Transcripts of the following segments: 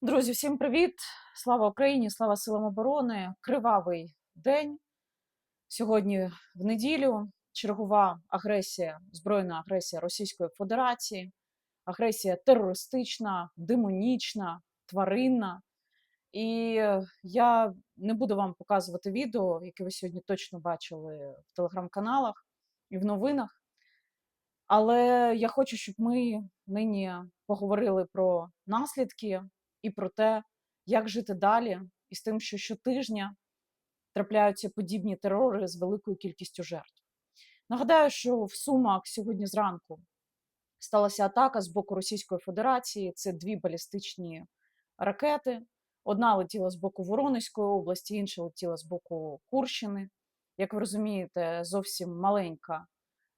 Друзі, всім привіт! Слава Україні! Слава силам оборони! Кривавий день. Сьогодні в неділю чергова агресія, збройна агресія Російської Федерації, агресія терористична, демонічна, тваринна. І я не буду вам показувати відео, яке ви сьогодні точно бачили в телеграм-каналах і в новинах. Але я хочу, щоб ми нині поговорили про наслідки і про те, як жити далі, і з тим, що щотижня трапляються подібні терори з великою кількістю жертв. Нагадаю, що в Сумах сьогодні зранку сталася атака з боку Російської Федерації. Це дві балістичні ракети. Одна летіла з боку Воронезької області, інша летіла з боку Курщини. Як ви розумієте, зовсім маленька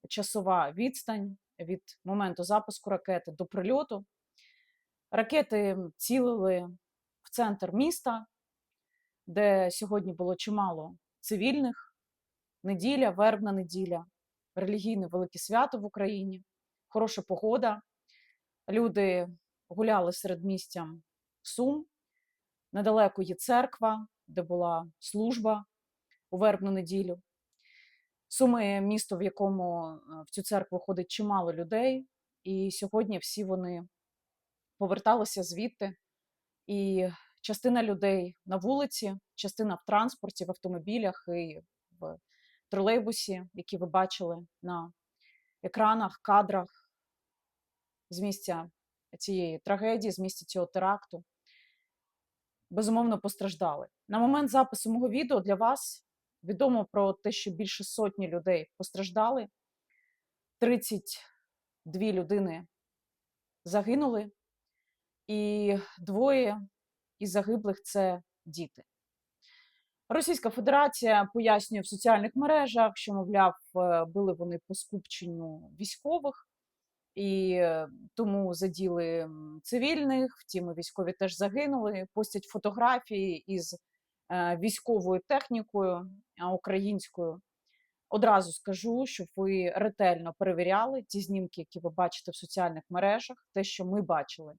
часова відстань від моменту запуску ракети до прильоту. Ракети цілили в центр міста, де сьогодні було чимало цивільних. Неділя, вербна неділя, релігійне велике свято в Україні, хороша погода. Люди гуляли серед містям Сум. Недалеко є церква, де була служба у вербну неділю. Суми місто, в якому е, в цю церкву ходить чимало людей, і сьогодні всі вони поверталися звідти. І частина людей на вулиці, частина в транспорті, в автомобілях і в тролейбусі, які ви бачили на екранах, кадрах з місця цієї трагедії, з місця цього теракту, безумовно постраждали. На момент запису мого відео для вас відомо про те, що більше сотні людей постраждали, 32 людини загинули, і двоє із загиблих це діти. Російська Федерація пояснює в соціальних мережах, що, мовляв, е, були вони по скупченню військових, і е, тому заділи цивільних. Втім, військові теж загинули. Постять фотографії із е, військовою технікою українською. Одразу скажу, щоб ви ретельно перевіряли ті знімки, які ви бачите в соціальних мережах, те, що ми бачили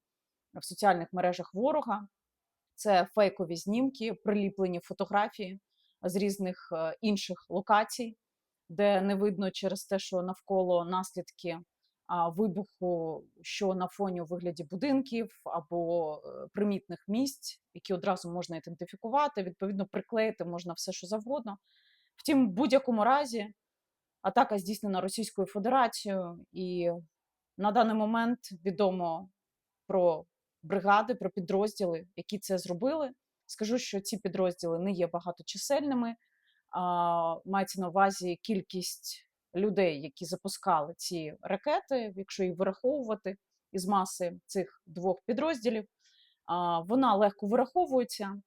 в соціальних мережах ворога. Це фейкові знімки, приліплені фотографії з різних е, інших локацій, де не видно через те, що навколо наслідки вибуху, що на фоні у вигляді будинків або е, примітних місць, які одразу можна ідентифікувати. Відповідно, приклеїти можна все, що завгодно. Втім, в будь-якому разі атака здійснена Російською Федерацією, і на даний момент відомо про бригади, про підрозділи, які це зробили. Скажу, що ці підрозділи не є багаточисельними. Мається на увазі кількість людей, які запускали ці ракети, якщо їх вираховувати із маси цих двох підрозділів, вона легко вираховується.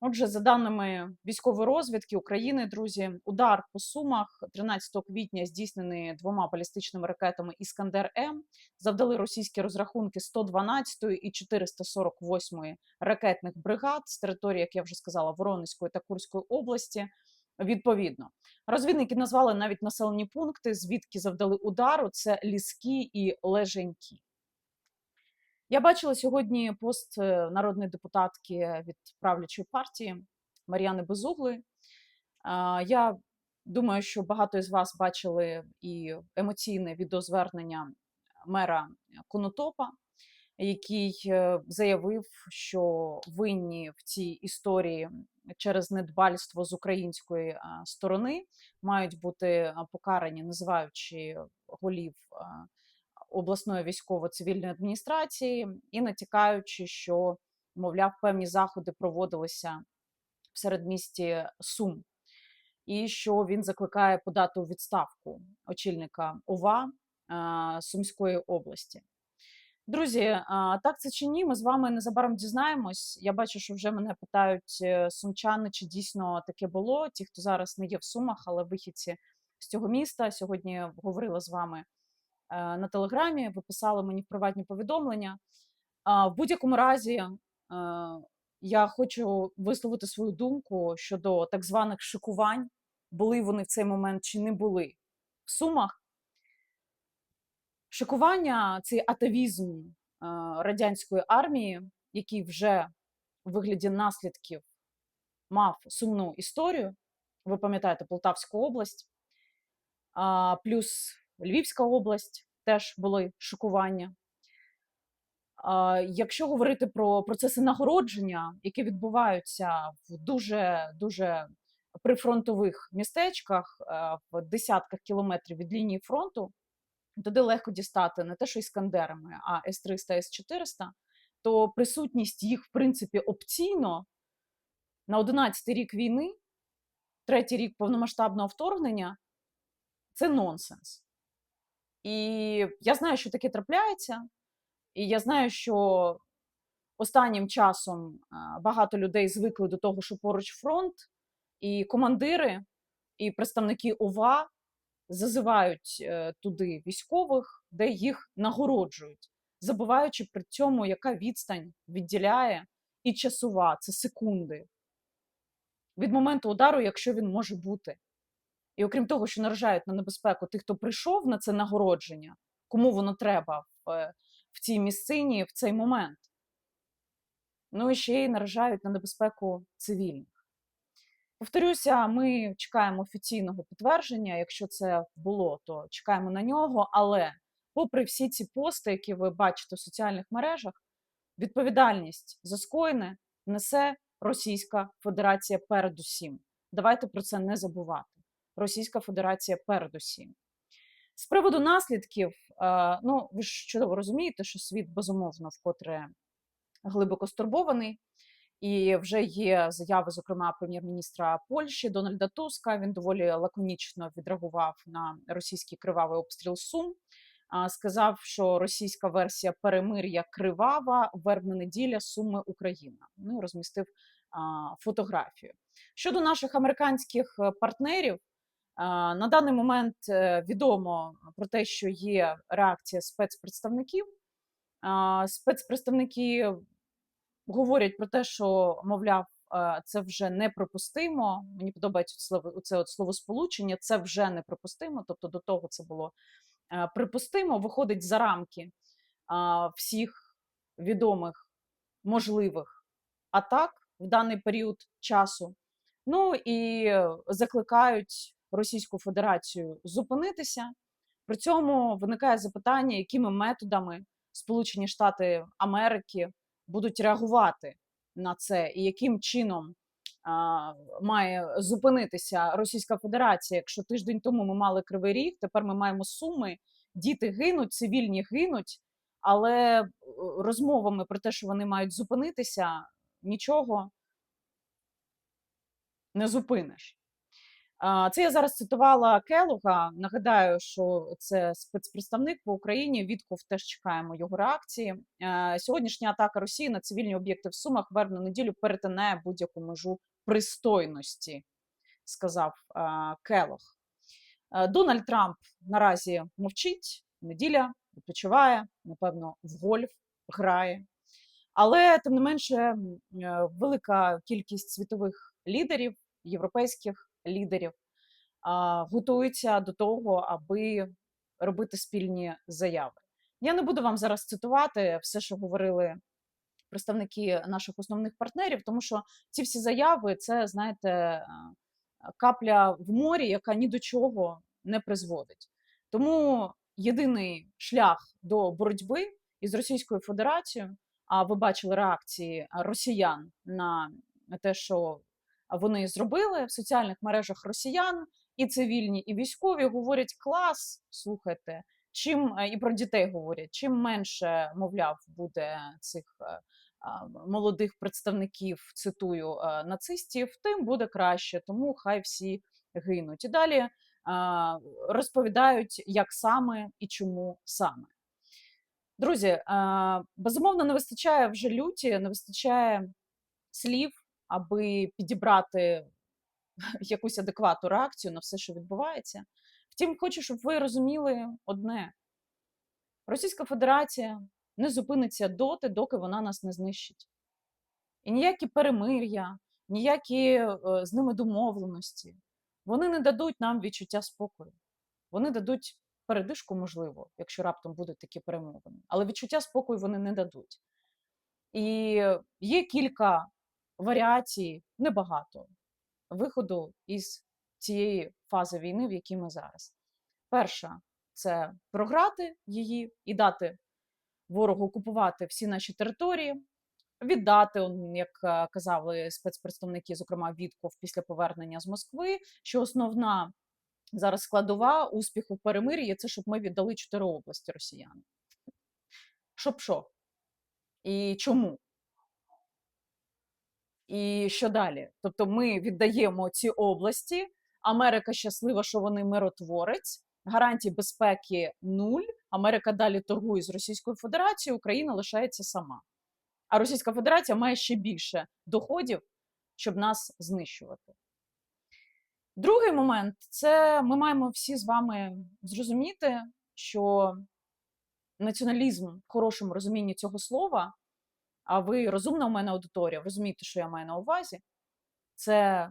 Отже, за даними військової розвідки України, друзі, удар по сумах 13 квітня здійснений двома балістичними ракетами Іскандер М завдали російські розрахунки 112 і 448 ракетних бригад з території, як я вже сказала, Воронезької та Курської області. Відповідно, розвідники назвали навіть населені пункти, звідки завдали удару. Це ліски і леженькі. Я бачила сьогодні пост е, народної депутатки від правлячої партії Мар'яни Безугли. Я думаю, що багато із вас бачили і емоційне відеозвернення мера Конотопа, який е, заявив, що винні в цій історії через недбальство з української сторони мають бути покарані, називаючи голів обласної військово-цивільної адміністрації і натякаючи, що, мовляв, певні заходи проводилися в середмісті Сум, і що він закликає подати у відставку очільника ОВА Сумської області. Друзі, так це чи ні? Ми з вами незабаром дізнаємось. Я бачу, що вже мене питають е, сумчани, чи дійсно таке було. Ті, хто зараз не є в Сумах, але вихідці з цього міста. Сьогодні говорила з вами Е, на телеграмі, ви писали мені в приватні повідомлення. В будь-якому разі е, я хочу висловити свою думку щодо так званих шикувань, були вони в цей момент чи не були в Сумах. Шикування, цей атавізм е, радянської армії, який вже у вигляді наслідків мав сумну історію. Ви пам'ятаєте Полтавську область, плюс Львівська область теж були шокування. Якщо говорити про процеси нагородження, які відбуваються в дуже дуже прифронтових містечках, е, в десятках кілометрів від лінії фронту, туди легко дістати не те, що іскандерами, а С-300, С-400, то присутність їх, в принципі, опційно на 11-й рік війни, третій рік повномасштабного вторгнення це нонсенс. І я знаю, що таке трапляється, і я знаю, що останнім часом багато людей звикли до того, що поруч фронт, і командири, і представники ОВА зазивають е, туди військових, де їх нагороджують, забуваючи при цьому, яка відстань відділяє і часова це секунди від моменту удару, якщо він може бути. І окрім того, що наражають на небезпеку тих, хто прийшов на це нагородження, кому воно треба в, е, в цій місцині в цей момент. Ну і ще й наражають на небезпеку цивільних. Повторюся, ми чекаємо офіційного підтвердження. Якщо це було, то чекаємо на нього. Але, попри всі ці пости, які ви бачите в соціальних мережах, відповідальність за скоєне несе Російська Федерація передусім. Давайте про це не забувати. Російська Федерація передусім. З приводу наслідків, е, ну ви ж чудово розумієте, що світ безумовно вкотре глибоко стурбований. І вже є заяви, зокрема, прем'єр-міністра Польщі Дональда Туска. Він доволі лаконічно відреагував на російський кривавий обстріл Сум. Сказав, що російська версія перемир'я кривава, вербна неділя, Суми Україна. Ну і розмістив фотографію. Щодо наших американських е, партнерів, на даний момент е, відомо про те, що є реакція спецпредставників. Спецпредставники говорять про те, що, мовляв, е, це вже неприпустимо. Мені подобається це от словосполучення, це вже неприпустимо. Тобто до того це було е, припустимо, виходить за рамки всіх відомих можливих атак в даний період часу. Ну і закликають Російську Федерацію зупинитися. При цьому виникає запитання, якими методами Сполучені Штати Америки будуть реагувати на це, і яким чином а, має зупинитися Російська Федерація. Якщо тиждень тому ми мали кривий ріг, тепер ми маємо суми, діти гинуть, цивільні гинуть, але е, розмовами про те, що вони мають зупинитися, нічого не зупиниш. Це я зараз цитувала Келуга. Нагадаю, що це спецпредставник по Україні. Відков теж чекаємо його реакції. Е, Сьогоднішня атака Росії на цивільні об'єкти в Сумах вербну неділю перетинає будь-яку межу пристойності, сказав е, Келог. Е, Дональд Трамп наразі мовчить. Неділя відпочиває, напевно, в гольф грає. Але тим не менше, велика кількість світових лідерів, європейських лідерів готуються до того, аби робити спільні заяви. Я не буду вам зараз цитувати все, що говорили представники наших основних партнерів, тому що ці всі заяви це, знаєте, е, капля в морі, яка ні до чого не призводить. Тому єдиний шлях до боротьби із Російською Федерацією. А ви бачили реакції росіян на те, що вони зробили в соціальних мережах росіян, і цивільні, і військові говорять: клас, слухайте, чим е, і про дітей говорять, чим менше, мовляв, буде цих е, молодих представників, цитую е, нацистів, тим буде краще, тому хай всі гинуть. І далі розповідають, як саме і чому саме. Друзі, безумовно, не вистачає вже люті, не вистачає слів, аби підібрати якусь адекватну реакцію на все, що відбувається. Втім, хочу, щоб ви розуміли одне: Російська Федерація не зупиниться доти, доки вона нас не знищить. І ніякі перемир'я, ніякі е, з ними домовленості, вони не дадуть нам відчуття спокою. Вони дадуть передишку, можливо, якщо раптом будуть такі перемовини. Але відчуття спокою вони не дадуть. І є кілька варіацій, небагато, виходу із цієї фази війни, в якій ми зараз. Перша це програти її і дати ворогу окупувати всі наші території, віддати, як е, казали спецпредставники, зокрема Вітков після повернення з Москви, що основна зараз складова успіху в перемир'ї це щоб ми віддали чотири області росіянам. Щоб що? І чому? І що далі? Тобто ми віддаємо ці області. Америка щаслива, що вони миротворець, гарантій безпеки нуль. Америка далі торгує з Російською Федерацією, Україна лишається сама. А Російська Федерація має ще більше доходів, щоб нас знищувати. Другий момент це ми маємо всі з вами зрозуміти, що націоналізм в хорошому розумінні цього слова, а ви розумна у мене аудиторія, ви розумієте, що я маю на увазі, це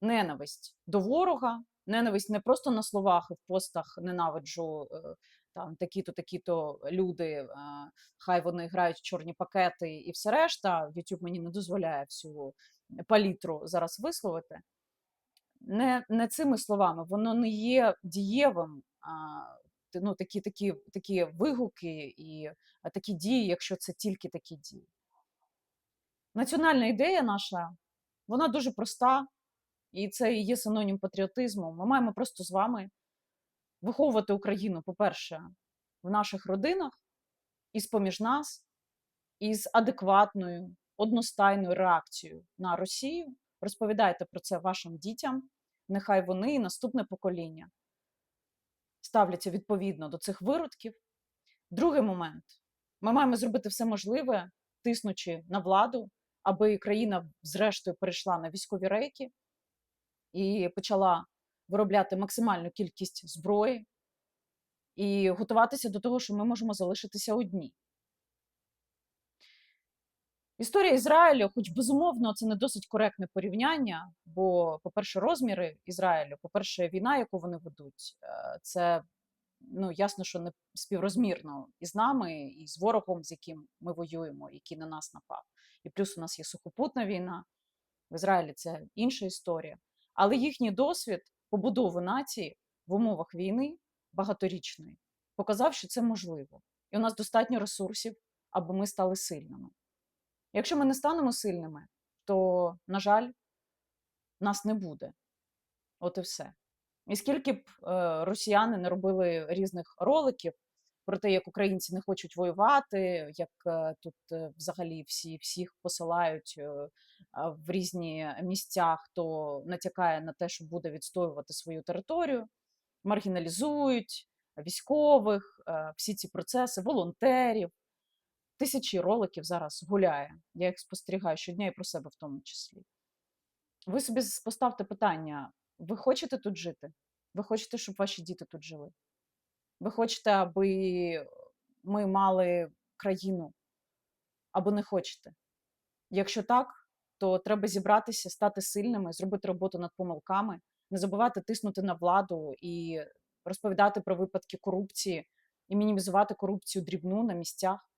ненависть до ворога, ненависть не просто на словах і в постах ненавиджу е, там такі-то, такі-то люди, е, хай вони грають в чорні пакети і все решта. YouTube мені не дозволяє всю палітру зараз висловити. Не, не цими словами, воно не є дієвим. Ну, такі, такі, такі вигуки і такі дії, якщо це тільки такі дії. Національна ідея наша, вона дуже проста, і це і є синонім патріотизму. Ми маємо просто з вами виховувати Україну, по-перше, в наших родинах, і з-поміж нас, і з адекватною, одностайною реакцією на Росію. Розповідайте про це вашим дітям. Нехай вони і наступне покоління ставляться відповідно до цих виродків. Другий момент: ми маємо зробити все можливе, тиснучи на владу, аби країна, зрештою, перейшла на військові рейки і почала виробляти максимальну кількість зброї і готуватися до того, що ми можемо залишитися одні. Історія Ізраїлю, хоч безумовно, це не досить коректне порівняння, бо, по-перше, розміри Ізраїлю, по-перше, війна, яку вони ведуть, е, це ну, ясно, що не співрозмірно і з нами, і з ворогом, з яким ми воюємо, який на нас напав. І плюс у нас є сухопутна війна. В Ізраїлі це інша історія. Але їхній досвід побудови нації в умовах війни багаторічної показав, що це можливо. І у нас достатньо ресурсів, аби ми стали сильними. Якщо ми не станемо сильними, то, на жаль, нас не буде. От і все. І скільки б е, росіяни не робили різних роликів про те, як українці не хочуть воювати, як е, тут е, взагалі всі всіх посилають в різні місця, хто натякає на те, що буде відстоювати свою територію, маргіналізують військових, всі ці процеси, волонтерів. Тисячі роликів зараз гуляє. Я їх спостерігаю щодня і про себе в тому числі. Ви собі поставте питання: ви хочете тут жити? Ви хочете, щоб ваші діти тут жили? Ви хочете, аби ми мали країну або не хочете? Якщо так, то треба зібратися, стати сильними, зробити роботу над помилками, не забувати тиснути на владу і розповідати про випадки корупції і мінімізувати корупцію дрібну на місцях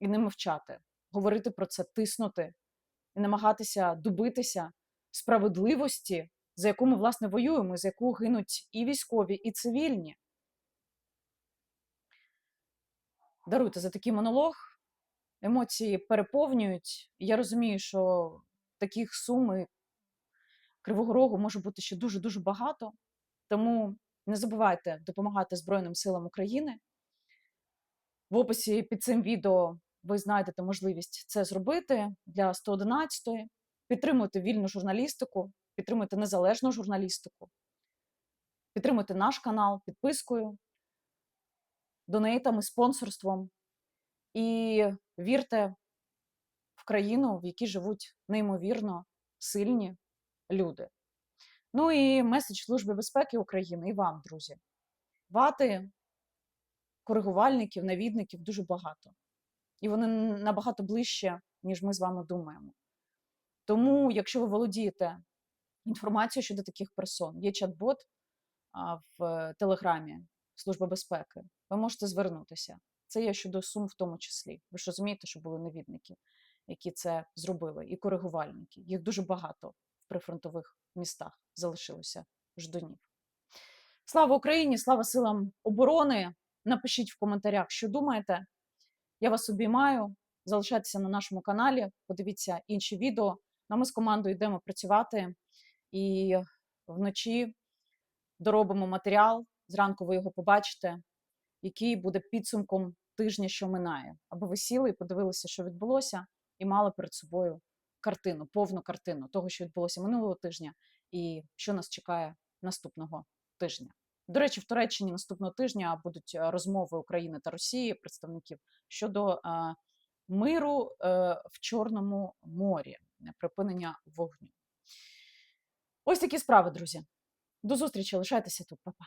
і не мовчати, говорити про це, тиснути і намагатися добитися справедливості, за яку ми власне воюємо, за яку гинуть і військові, і цивільні. Даруйте за такий монолог. Емоції переповнюють. Я розумію, що таких сум і Кривого Рогу може бути ще дуже-дуже багато. Тому не забувайте допомагати Збройним силам України. В описі під цим відео ви знайдете можливість це зробити для 111-ї. Підтримуйте вільну журналістику, підтримуйте незалежну журналістику, підтримуйте наш канал підпискою, донейтами, спонсорством і вірте в країну, в якій живуть неймовірно сильні люди. Ну і меседж Служби безпеки України і вам, друзі. Вати, коригувальників, навідників дуже багато. І вони набагато ближче, ніж ми з вами думаємо. Тому, якщо ви володієте інформацією щодо таких персон, є чат-бот в Телеграмі Служби безпеки, ви можете звернутися. Це я щодо сум в тому числі. Ви ж розумієте, що були навідники, які це зробили, і коригувальники. Їх дуже багато в прифронтових містах залишилося ждунів. Слава Україні! Слава силам оборони! Напишіть в коментарях, що думаєте. Я вас обіймаю. Залишайтеся на нашому каналі, подивіться інші відео. А ми з командою йдемо працювати і вночі доробимо матеріал. Зранку ви його побачите, який буде підсумком тижня, що минає. Аби ви сіли і подивилися, що відбулося, і мали перед собою картину, повну картину того, що відбулося минулого тижня, і що нас чекає наступного тижня. До речі, в Туреччині наступного тижня будуть е, розмови України та Росії, представників щодо е, миру е, в Чорному морі, припинення вогню. Ось такі справи, друзі. До зустрічі, лишайтеся тут, Па-па.